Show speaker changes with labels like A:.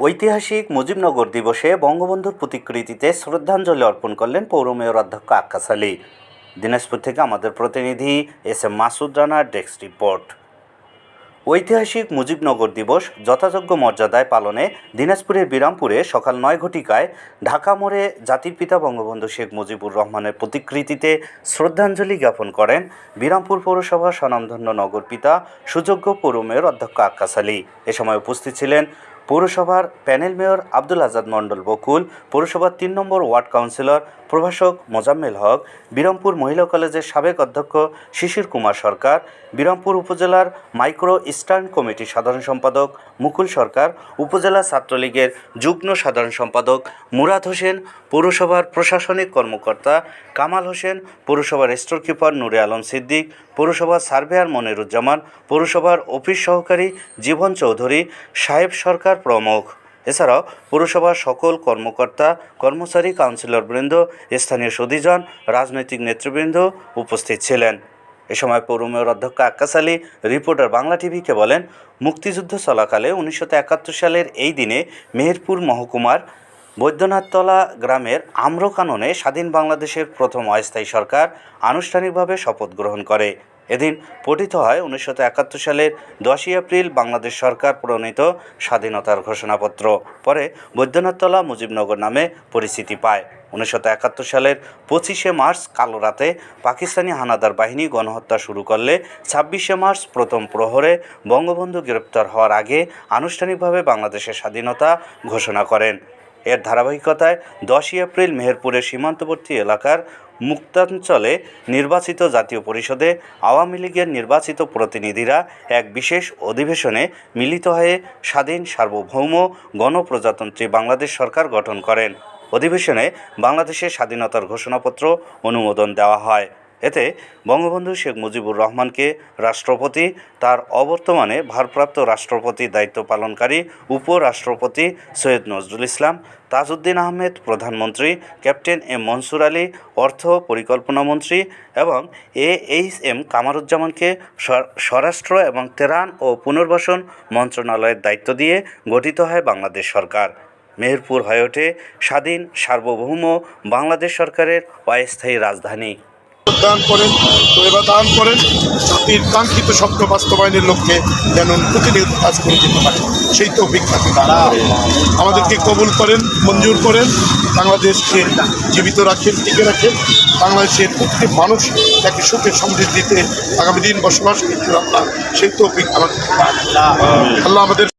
A: ঐতিহাসিক মুজিবনগর দিবসে বঙ্গবন্ধুর প্রতিকৃতিতে শ্রদ্ধাঞ্জলি অর্পণ করলেন পৌর মেয়র অধ্যক্ষ আক্কাস আলী। দিনাজপুর থেকে আমাদের প্রতিনিধি এস এম মাসুদ রানার ডেস্ক রিপোর্ট। ঐতিহাসিক মুজিবনগর দিবস যথাযোগ্য মর্যাদায় পালনে দিনাজপুরের বিরামপুরে সকাল নয় ঘটিকায় ঢাকা মোড়ে জাতির পিতা বঙ্গবন্ধু শেখ মুজিবুর রহমানের প্রতিকৃতিতে শ্রদ্ধাঞ্জলি জ্ঞাপন করেন বিরামপুর পৌরসভার স্বনামধন্য নগর পিতা সুযোগ্য পৌর মেয়র অধ্যক্ষ আক্কাস আলী। এ সময় উপস্থিত ছিলেন পৌরসভার প্যানেল মেয়র আব্দুল আজাদ মণ্ডল বকুল, পৌরসভার তিন নম্বর ওয়ার্ড কাউন্সিলর প্রভাষক মোজাম্মেল হক, বিরামপুর মহিলা কলেজের সাবেক অধ্যক্ষ শিশির কুমার সরকার, বিরামপুর উপজেলার মাইক্রো ইস্টার্ন কমিটির সাধারণ সম্পাদক মুকুল সরকার, উপজেলা ছাত্রলীগের যুগ্ম সাধারণ সম্পাদক মুরাদ হোসেন, পৌরসভার প্রশাসনিক কর্মকর্তা কামাল হোসেন, পৌরসভার স্টোর কিপার নুরে আলম সিদ্দিক, পৌরসভার সার্ভেয়ার মনিরুজ্জামান, পৌরসভার অফিস সহকারী জীবন চৌধুরী, সাহেব সরকার প্রমুখ। এছাড়াও পৌরসভার সকল কর্মকর্তা, কর্মচারী, কাউন্সিলরবৃন্দ, স্থানীয় সুধীজন রাজনৈতিক নেতৃবৃন্দ উপস্থিত ছিলেন। এ সময় পৌর মেয়র অধ্যক্ষ আক্কাস আলী, রিপোর্টার বাংলা টিভিকে বলেন, মুক্তিযুদ্ধ চলাকালে উনিশশো একাত্তর সালের এই দিনে মেহেরপুর মহকুমার বৈদ্যনাথতলা গ্রামের আম্রকাননে স্বাধীন বাংলাদেশের প্রথম অস্থায়ী সরকার আনুষ্ঠানিকভাবে শপথ গ্রহণ করে। এদিন পঠিত হয় উনিশশো একাত্তর সালের দশই এপ্রিল বাংলাদেশ সরকার প্রণীত স্বাধীনতার ঘোষণাপত্র। পরে বৈদ্যনাথতলা মুজিবনগর নামে পরিচিতি পায়। উনিশশো একাত্তর সালের পঁচিশে মার্চ কালো রাতে পাকিস্তানি হানাদার বাহিনী গণহত্যা শুরু করলে ছাব্বিশে মার্চ প্রথম প্রহরে বঙ্গবন্ধু গ্রেপ্তার হওয়ার আগে আনুষ্ঠানিকভাবে বাংলাদেশের স্বাধীনতা ঘোষণা করেন। এর ধারাবাহিকতায় দশই এপ্রিল মেহেরপুরের সীমান্তবর্তী এলাকার মুক্তাঞ্চলে নির্বাচিত জাতীয় পরিষদে আওয়ামী লীগের নির্বাচিত প্রতিনিধিরা এক বিশেষ অধিবেশনে মিলিত হয়ে স্বাধীন, সার্বভৌম গণপ্রজাতন্ত্রী বাংলাদেশ সরকার গঠন করেন। অধিবেশনে বাংলাদেশের স্বাধীনতার ঘোষণাপত্র অনুমোদন দেওয়া হয়। এতে বঙ্গবন্ধু শেখ মুজিবুর রহমানকে রাষ্ট্রপতি, তার অবর্তমানে ভারপ্রাপ্ত রাষ্ট্রপতির দায়িত্ব পালনকারী উপরাষ্ট্রপতি সৈয়দ নজরুল ইসলাম, তাজউদ্দিন আহমেদ প্রধানমন্ত্রী, ক্যাপ্টেন এম মনসুর আলী অর্থ পরিকল্পনা মন্ত্রী এবং এ এইচ এম কামারুজ্জামানকে স্বরাষ্ট্র এবং তেরান ও পুনর্বাসন মন্ত্রণালয়ের দায়িত্ব দিয়ে গঠিত হয় বাংলাদেশ সরকার। মেহেরপুর হয়ে ওঠে স্বাধীন সার্বভৌম বাংলাদেশ সরকারের অস্থায়ী রাজধানী।
B: দান করেন এবার দান করেন, জাতির কাঙ্ক্ষিত স্বপ্ন বাস্তবায়নের লক্ষ্যে যেন প্রতিনিয়ত কাজ করে যেতে পারে। সেই তো অভিজ্ঞতা তারা আমাদেরকে কবুল করেন, মঞ্জুর করেন, বাংলাদেশকে জীবিত রাখেন, টিকে রাখেন। বাংলাদেশের প্রত্যেক মানুষ তাকে সুখে সমৃদ্ধিতে আগামী দিন বসবাস করতে আমরা সেই তো আমাদের। আল্লাহ আমাদের